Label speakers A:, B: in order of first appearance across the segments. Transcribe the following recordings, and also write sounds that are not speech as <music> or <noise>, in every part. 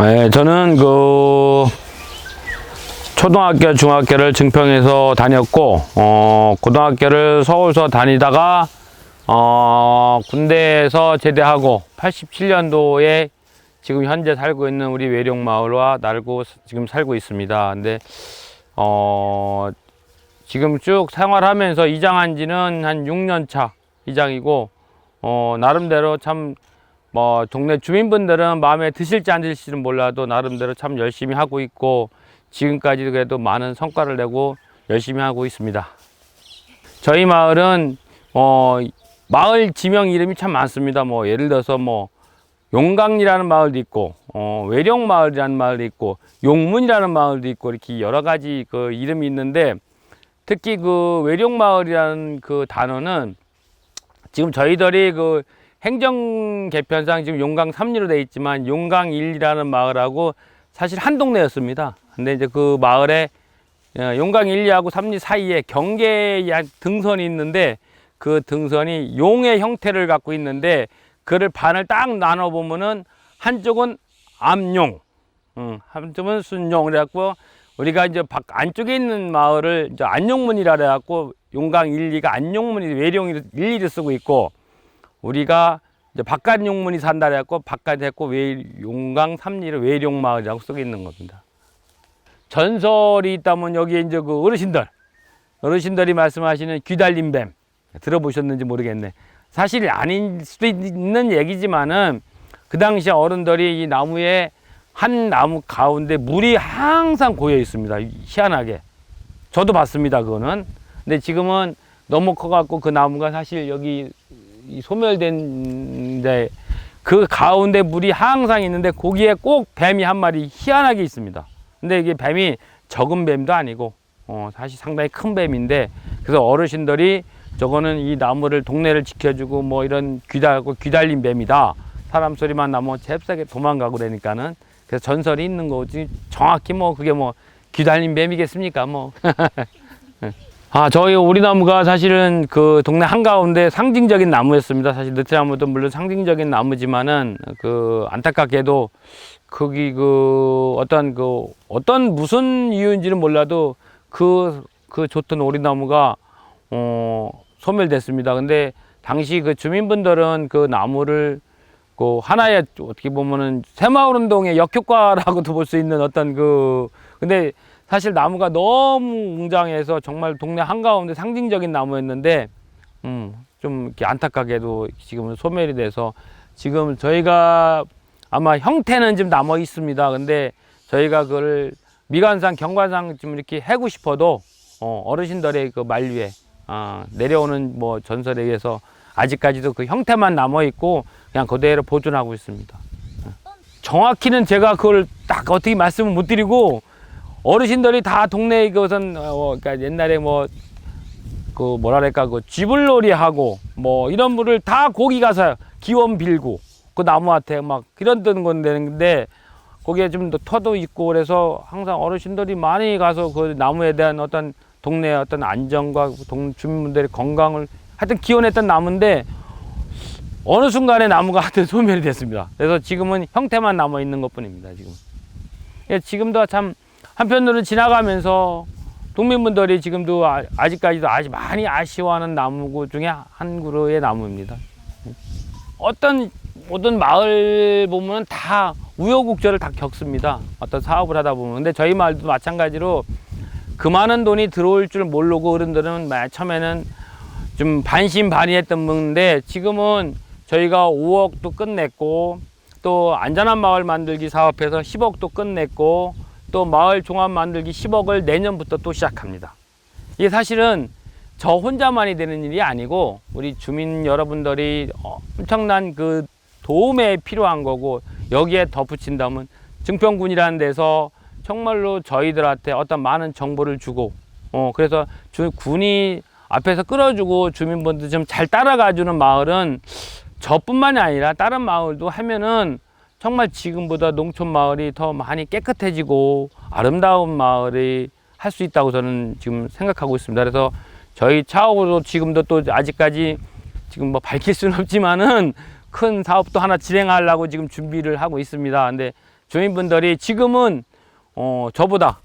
A: 네, 저는 그 초등학교, 중학교를 증평에서 다녔고, 어, 고등학교를 서울서 다니다가, 어, 군대에서 제대하고 87년도에 지금 현재 살고 있는 우리 외룡 마을과 날고 지금 살고 있습니다. 근데, 어, 지금 쭉 생활하면서 이장한 지는 한 6년 차 이장이고, 어, 나름대로 참 뭐 동네 주민분들은 마음에 드실지 안 드실지는 몰라도 나름대로 참 열심히 하고 있고 지금까지 그래도 많은 성과를 내고 열심히 하고 있습니다. 저희 마을은 어 마을 지명 이름이 참 많습니다. 뭐 예를 들어서 뭐 용강리라는 마을도 있고 어 외령 마을이라는 마을도 있고 용문이라는 마을도 있고 이렇게 여러 가지 그 이름이 있는데 특히 그 외령 마을이라는 그 단어는 지금 저희들이 그 행정 개편상 지금 용강 3리로 돼 있지만 용강 1리라는 마을하고 사실 한 동네였습니다. 근데 이제 그 마을에 어, 용강 1리하고 3리 사이에 경계의 한 등선이 있는데 그 등선이 용의 형태를 갖고 있는데 그를 반을 딱 나눠 보면은 한쪽은 암용, 음, 한쪽은 순용 그래갖고 우리가 이제 밖 안쪽에 있는 마을을 이제 안용문이라 그래갖고 용강 1, 2가 안용문이 외령 1, 2를 쓰고 있고 우리가 이제 바깥 용문이 산다 해갖고 바깥에 했고 외 용강 삼리를 외령 마을이라고 쓰고 있는 겁니다. 전설이 있다면 여기에 이제 그 어르신들 어르신들이 말씀하시는 귀달린 뱀 들어보셨는지 모르겠네. 사실 아닌 수도 있는 얘기지만은 그 당시 어른들이 이 나무에 한 나무 가운데 물이 항상 고여 있습니다. 희한하게. 저도 봤습니다. 그거는. 근데 지금은 너무 커갖고 그 나무가 사실 여기 이 소멸된 데 그 가운데 물이 항상 있는데 거기에 꼭 뱀이 한 마리 희한하게 있습니다. 근데 이게 뱀이 적은 뱀도 아니고 어, 사실 상당히 큰 뱀인데 그래서 어르신들이 저거는 이 나무를 동네를 지켜주고 뭐 이런 귀달고 귀달린 뱀이다. 사람 소리만 나면 잽싸게 도망가고 그러니까는 그래서 전설이 있는 거지 정확히 뭐 그게 뭐 귀달린 뱀이겠습니까 뭐. <laughs> 아, 저희 오리나무가 사실은 그 동네 한가운데 상징적인 나무였습니다. 사실 느티나무도 물론 상징적인 나무지만은 그 안타깝게도 거기 그 어떤 그 어떤 무슨 이유인지는 몰라도 그, 그 좋던 오리나무가 어, 소멸됐습니다. 근데 당시 그 주민분들은 그 나무를 그 하나의 어떻게 보면은 새마을 운동의 역효과라고도 볼 수 있는 어떤 그 근데 사실 나무가 너무 웅장해서 정말 동네 한가운데 상징적인 나무였는데 음, 좀 이렇게 안타깝게도 지금은 소멸이 돼서 지금 저희가 아마 형태는 좀 남아 있습니다. 근데 저희가 그걸 미관상 경관상 좀 이렇게 해고 싶어도 어, 어르신들의 그 만류에 아, 내려오는 뭐 전설에 의해서 아직까지도 그 형태만 남아 있고 그냥 그대로 보존하고 있습니다. 정확히는 제가 그걸 딱 어떻게 말씀을 못 드리고 어르신들이 다 동네에 그것은 어, 그러니까 옛날에 뭐 그 뭐랄까 그 쥐불놀이 하고 뭐 이런 분을 다 거기 가서 기원 빌고 그 나무한테 막 이런 던 건데 거기에 좀더 터도 있고 그래서 항상 어르신들이 많이 가서 그 나무에 대한 어떤 동네의 어떤 안정과 동 주민분들의 건강을 하여튼 기원했던 나무인데 어느 순간에 나무가 <laughs> 하여튼 소멸이 됐습니다. 그래서 지금은 형태만 남아 있는 것 뿐입니다. 지금. 예, 지금도 참 한편으로는 지나가면서 동민분들이 지금도 아- 아직까지도 아직 많이 아쉬워하는 나무 중에 한 그루의 나무입니다. 어떤 모든 마을 보면 다 우여곡절을 다 겪습니다. 어떤 사업을 하다 보면. 근데 저희 마을도 마찬가지로 그 많은 돈이 들어올 줄 모르고 어른들은 맨 처음에는 좀 반신반의했던 건데 지금은 저희가 5억도 끝냈고 또 안전한 마을 만들기 사업해서 10억도 끝냈고 또 마을 종합 만들기 10억을 내년부터 또 시작합니다. 이게 사실은 저 혼자만이 되는 일이 아니고 우리 주민 여러분들이 엄청난 그 도움에 필요한 거고 여기에 덧붙인다면 증평군이라는 데서 정말로 저희들한테 어떤 많은 정보를 주고 어 그래서 주, 군이 앞에서 끌어주고 주민분들 좀 잘 따라가주는 마을은 저뿐만이 아니라 다른 마을도 하면은 정말 지금보다 농촌 마을이 더 많이 깨끗해지고 아름다운 마을이 할 수 있다고 저는 지금 생각하고 있습니다. 그래서 저희 차업으로 지금도 또 아직까지 지금 뭐 밝힐 수는 없지만은 큰 사업도 하나 진행하려고 지금 준비를 하고 있습니다. 근데 주민분들이 지금은 어 저보다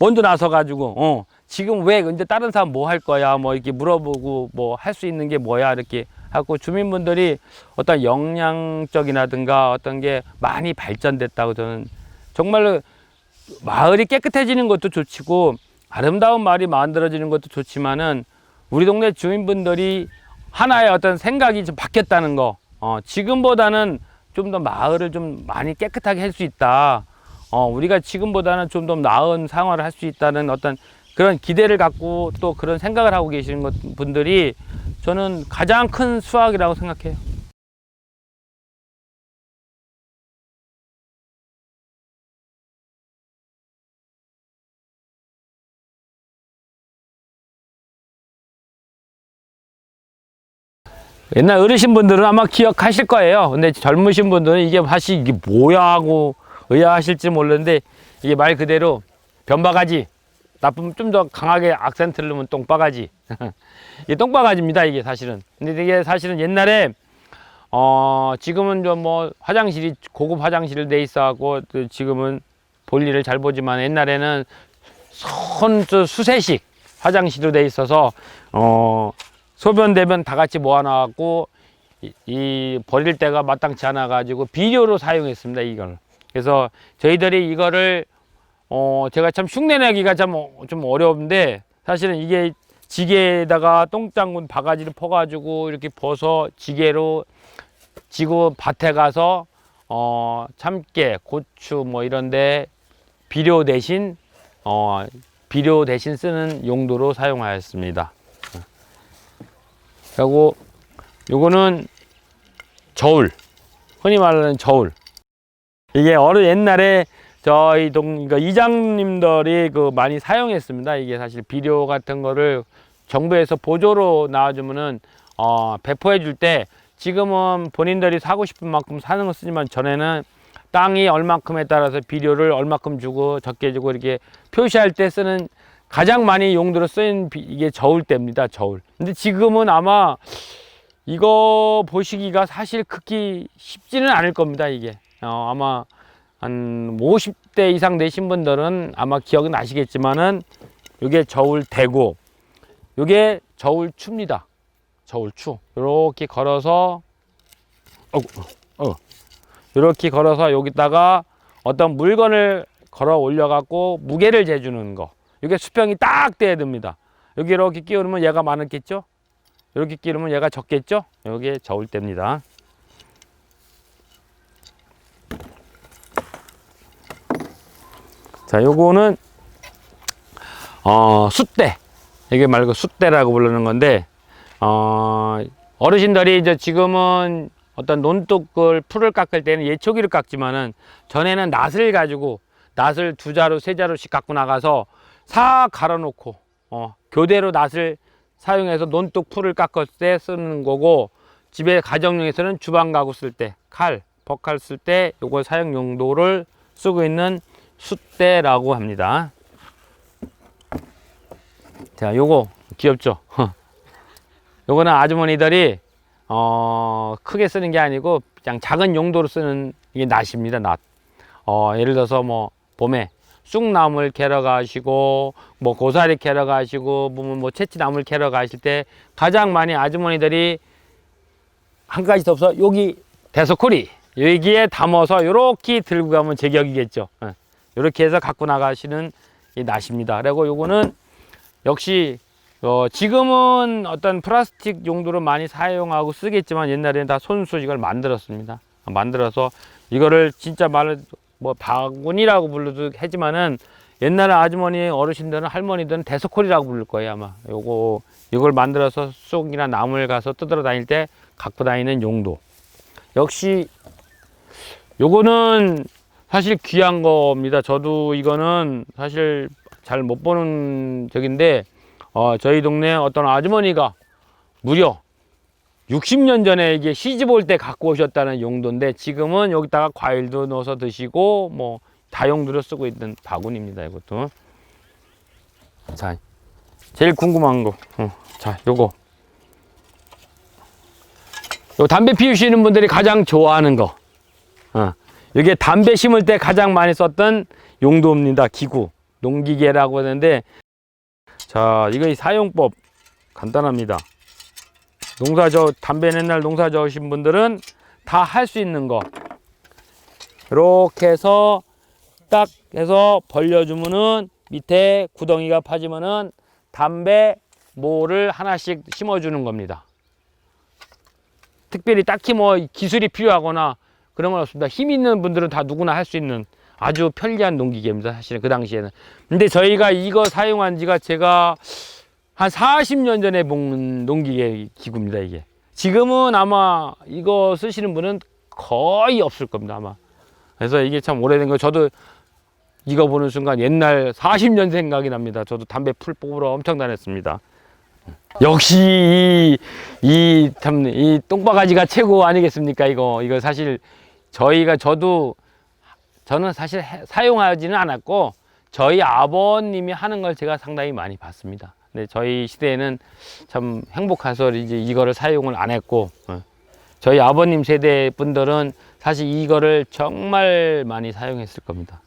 A: 먼저 나서 가지고 어 지금 왜 근데 다른 사람 뭐 할 거야 뭐 이렇게 물어보고 뭐 할 수 있는 게 뭐야 이렇게 하고 주민분들이 어떤 역량적이라든가 어떤 게 많이 발전됐다고 저는 정말로 마을이 깨끗해지는 것도 좋지고 아름다운 마을이 만들어지는 것도 좋지만은 우리 동네 주민분들이 하나의 어떤 생각이 좀 바뀌었다는 거 어, 지금보다는 좀 더 마을을 좀 많이 깨끗하게 할 수 있다. 어, 우리가 지금보다는 좀 더 나은 생활을 할 수 있다는 어떤 그런 기대를 갖고 또 그런 생각을 하고 계시는 것- 분들이 저는 가장 큰 수확이라고 생각해요. 옛날 어르신 분들은 아마 기억하실 거예요. 근데 젊으신 분들은 이게 사실 이게 뭐야 하고 의아하실지 모르는데 이게 말 그대로 변바가지 나쁘면 좀 더 강하게 악센트를 넣으면 똥바가지. <laughs> 이게 똥바가지입니다 이게 사실은. 근데 이게 사실은 옛날에 어 지금은 좀 뭐 화장실이 고급 화장실을 돼 있어 갖고 또 지금은 볼일을 잘 보지만 옛날에는 손저 수세식 화장실로 돼 있어서 어 소변 대변 다 같이 모아놔 갖고 이, 이 버릴 때가 마땅치 않아 가지고 비료로 사용했습니다 이걸. 그래서 저희들이 이거를 어 제가 참 흉내내기가 참 좀 어려운데 사실은 이게 지게에다가 똥장군 바가지를 퍼가지고 이렇게 벗어 지게로 지고 밭에 가서 어 참깨 고추 뭐 이런데 비료 대신 어 비료 대신 쓰는 용도로 사용하였습니다. 그리고 요거는 저울 흔히 말하는 저울 이게 어느 옛날에 저희 동 그러니까 이장님들이 그 많이 사용했습니다. 이게 사실 비료 같은 거를 정부에서 보조로 나와주면은 어 배포해 줄 때 지금은 본인들이 사고 싶은 만큼 사는 거 쓰지만 전에는 땅이 얼만큼에 따라서 비료를 얼마큼 주고 적게 주고 이렇게 표시할 때 쓰는 가장 많이 용도로 쓰인 비- 이게 저울 때입니다 저울. 근데 지금은 아마 이거 보시기가 사실 크기 쉽지는 않을 겁니다 이게. 어, 아마 한 50대 이상 되신 분들은 아마 기억은 나시겠지만은 이게 저울 대고 이게 저울 추입니다. 저울 추. 이렇게 걸어서 어, 어, 이렇게 걸어서 여기다가 어떤 물건을 걸어 올려 갖고 무게를 재주는 거. 이게 수평이 딱 돼야 됩니다. 여기 이렇게 끼우면 얘가 많았겠죠? 이렇게 끼우면 얘가 적겠죠? 여기에 저울 때입니다 자 요거는 어 숫대. 이게 말고 숫대라고 부르는 건데 어 어르신들이 이제 지금은 어떤 논둑을 풀을 깎을 때는 예초기를 깎지만은 전에는 낫을 가지고 낫을 두 자루 세 자루씩 갖고 나가서 사 갈아 놓고 어 교대로 낫을 사용해서 논둑 풀을 깎을 때 쓰는 거고 집에 가정용에서는 주방 가구 쓸 때 칼, 버칼 쓸 때 요거 사용 용도를 쓰고 있는 숫대라고 합니다. 자, 요거 귀엽죠? <laughs> 요거는 아주머니들이 어, 크게 쓰는 게 아니고 그냥 작은 용도로 쓰는 이게 낫입니다. 낫. 어, 예를 들어서 뭐 봄에 쑥나물 캐러 가시고 뭐 고사리 캐러 가시고 뭐, 뭐 채취나물 캐러 가실 때 가장 많이 아주머니들이 한 가지 더 없어 여기 대소코리 여기에 담아서 요렇게 들고 가면 제격이겠죠. 이렇게 해서 갖고 나가시는 이 낫입니다. 그리고 요거는 역시 어, 지금은 어떤 플라스틱 용도로 많이 사용하고 쓰겠지만 옛날에는 다 손수 이걸 만들었습니다. 만들어서 이거를 진짜 말을 뭐 바구니라고 불러도 하지만은 옛날에 아주머니 어르신들은 할머니들은 대서콜이라고 부를 거예요 아마 요거 이걸 만들어서 쑥이나 나물 가서 뜯으러 다닐 때 갖고 다니는 용도 역시 요거는 사실 귀한 겁니다. 저도 이거는 사실 잘 못 보는 적인데 어, 저희 동네 어떤 아주머니가 무려 60년 전에 이게 시집 올 때 갖고 오셨다는 용도인데 지금은 여기다가 과일도 넣어서 드시고 뭐 다용도로 쓰고 있는 바구니입니다 이것도. 자 제일 궁금한 거. 어, 자 요거. 요 담배 피우시는 분들이 가장 좋아하는 거 어, 이게 담배 심을 때 가장 많이 썼던 용도입니다. 기구. 농기계라고 하는데 자, 이거 이 사용법 간단합니다. 농사 저 담배 옛날 농사 저으신 분들은 다 할 수 있는 거. 이렇게 해서 딱 해서 벌려주면은 밑에 구덩이가 파지면은 담배 모를 하나씩 심어주는 겁니다. 특별히 딱히 뭐 기술이 필요하거나 그런 건 없습니다. 힘 있는 분들은 다 누구나 할 수 있는 아주 편리한 농기계입니다. 사실은 그 당시에는. 근데 저희가 이거 사용한 지가 제가 한 40년 전에 본 농기계 기구입니다. 이게. 지금은 아마 이거 쓰시는 분은 거의 없을 겁니다. 아마. 그래서 이게 참 오래된 거 저도 이거 보는 순간 옛날 40년 생각이 납니다. 저도 담배 풀 뽑으러 엄청 다녔습니다. 역시 이참이 똥바가지가 최고 아니겠습니까? 이거 이거 사실 저희가 저도 저는 사실 해- 사용하지는 않았고 저희 아버님이 하는 걸 제가 상당히 많이 봤습니다. 근데 저희 시대에는 참 행복해서 이제 이거를 사용을 안 했고 어. 저희 아버님 세대 분들은 사실 이거를 정말 많이 사용했을 겁니다.